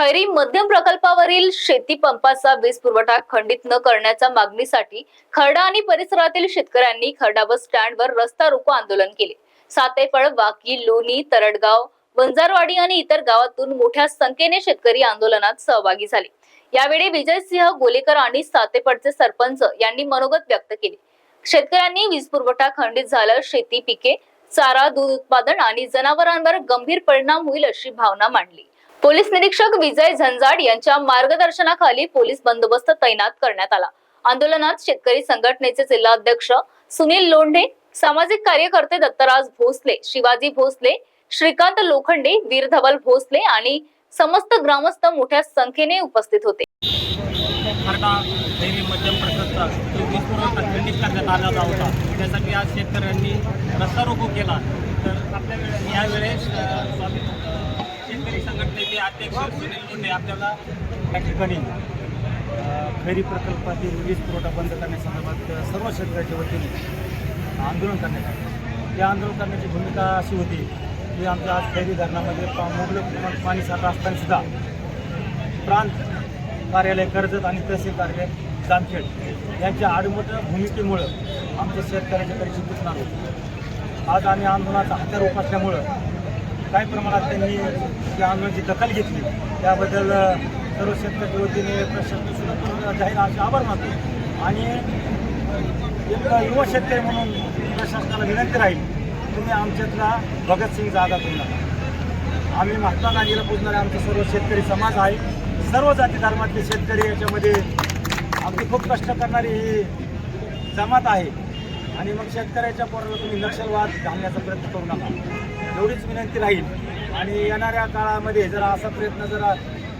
खैरी मध्यम प्रकल्पावरील शेती पंपाचा वीज पुरवठा खंडित न करण्याच्या मागणीसाठी खर्डा आणि परिसरातील शेतकऱ्यांनी खर्डा बस स्टँडवर रस्ता रोको आंदोलन केले. सातेफळ वाकी लोणी तरडगाव वंजारवाडी आणि इतर गावातून मोठ्या संख्येने शेतकरी आंदोलनात सहभागी झाले. यावेळी विजयसिंह गोलेकर आणि सातेफळचे सरपंच यांनी मनोगत व्यक्त केले. शेतकऱ्यांनी वीज पुरवठा खंडित झाल्यास शेती पिके चारा दूध उत्पादन आणि जनावरांवर गंभीर परिणाम होईल अशी भावना मांडली. पोलीस निरीक्षक विजय झंजाड यांच्या मार्गदर्शनाखाली पोलीस बंदोबस्त तैनात करण्यात आला. आंदोलनात शेतकरी संघटनेचे जिल्हाध्यक्ष सुनील लोंढे सामाजिक कार्यकर्ते दत्तराज भोसले शिवाजी भोसले श्रीकांत लोखंडे वीरधवल भोसले आणि समस्त ग्रामस्थ मोठ्या संख्येने उपस्थित होते. त्यासाठी आज शेतकऱ्यांनी रस्ता रोको केला. तर आपल्या यावेळेस अध्यक्ष सुनील मुंडे आपल्याला या ठिकाणी खैरी प्रकल्पातील वीज पुरवठा बंद करण्यासंदर्भात सर्व शेतकऱ्याच्या वतीने आंदोलन करण्यात आले. या आंदोलन करण्याची भूमिका अशी होती की आमच्या आज खैरी धरणामध्ये पा मुबलक प्रमाणात पाणी साठा असतानासुद्धा प्रांत कार्यालय कर्जत आणि तहसील कार्यालय जामखेड यांच्या आडमोठ्या भूमिकेमुळं आमच्या शेतकऱ्याच्या परिस्थिती दिसणार होती आज आम्ही आंदोलनाचा हत्यार उपासल्यामुळं काही प्रमाणात त्यांनी त्या आंदोलनाची दखल घेतली? त्याबद्दल सर्व शेतकऱ्याच्या वतीने प्रशासन जाहीर असे आभार मानतो. आणि एक युवा शेतकरी म्हणून प्रशासनाला विनंती राहील तुम्ही आमच्यातला भगतसिंग जागा तुम्हाला. आम्ही महात्मा गांधीला पूजणारे आमचे सर्व शेतकरी समाज आहे. सर्व जाती धर्मातले शेतकरी याच्यामध्ये आमची खूप कष्ट करणारी ही जमात आहे. आणि मग शेतकऱ्याच्या पोराला तुम्ही नक्षलवाद घालण्याचा प्रयत्न करू नका. एवढीच विनंती राहील. आणि येणाऱ्या काळामध्ये जर असा प्रयत्न जर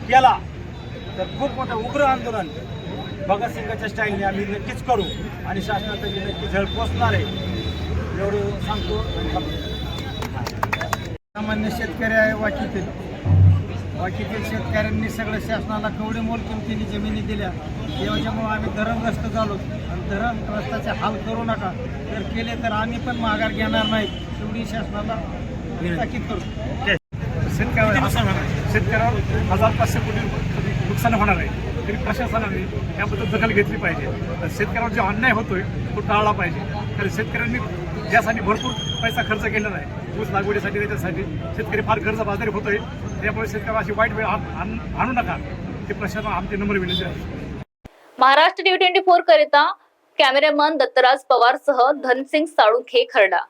केला तर खूप मोठं उग्र आंदोलन भगतसिंगाच्या स्टाईलने आम्ही नक्कीच करू आणि शासनाचं नक्की झळ पोचणार आहे. एवढं सांगतो सामान्य शेतकरी आहे वाकीतील. वाकीतील शेतकऱ्यांनी सगळं शासनाला केवढे मोल किमतीने जमिनी दिल्या. त्याच्यामुळं आम्ही धरणग्रस्त झालो. आणि धरणग्रस्ताचे हाल करू नका. जर केले तर आम्ही पण माघार घेणार नाही. एवढी शासनाला ताकीद करू शेतकऱ्यावर हजार पाचशे कोटी नुकसान होणार आहे. तरी प्रशासनाने याबद्दल दखल घेतली पाहिजे. शेतकऱ्यावर जो अन्याय होतोय तो टाळला पाहिजे. कारण शेतकऱ्यांनी यासाठी भरपूर पैसा खर्च केलेला आहे. ऊस लागवडीसाठी त्याच्यासाठी शेतकरी फार कर्ज बाजारी होतोय. त्यामुळे शेतकऱ्याला अशी वाईट वेळ आण- नका. ते प्रशासन आमची नम्र विनंती आहे. महाराष्ट्र टी ट्वेंटी फोर करिता कॅमेरामन दत्तराज पवार सह धनसिंग साळुंखे खरडा.